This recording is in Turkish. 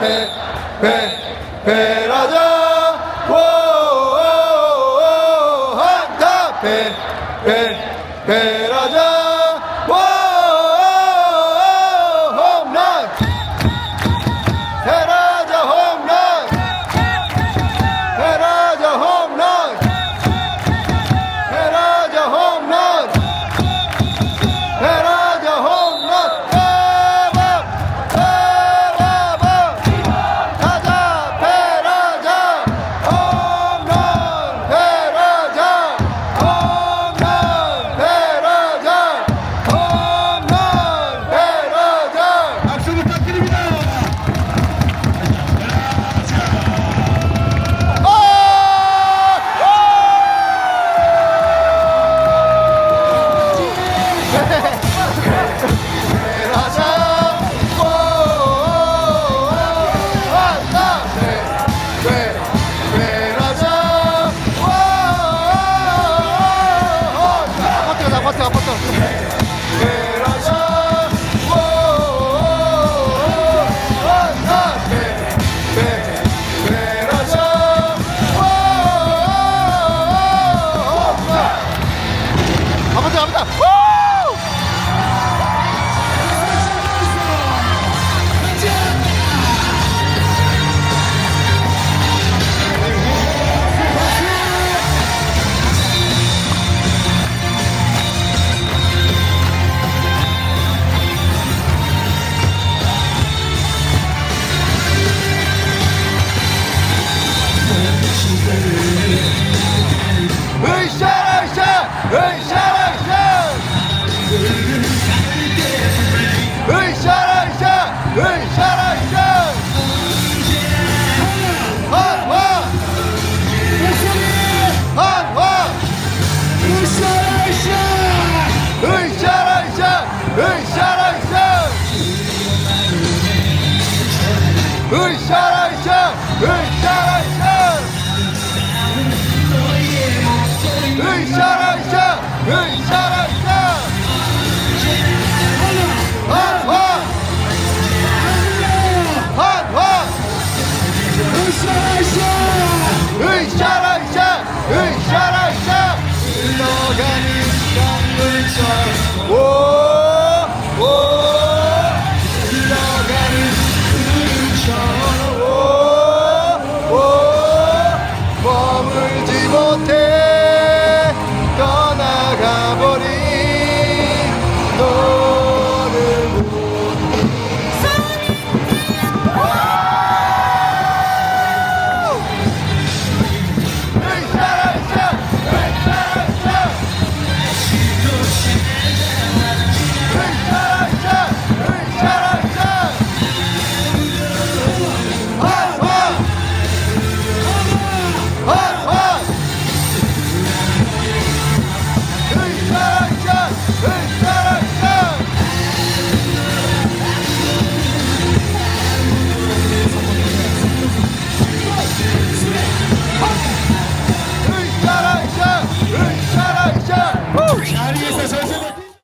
배, 배, 배라자. 오, 오, 오, 한타 배, 배, 배라자. Hüşer Hüşer Hüşer Hüşer Hüşer Hüşer Hüşer Hüşer Har var Har var Hüşer Hüşer Hüşer Hüşer Hüşer Hüşer Hüşer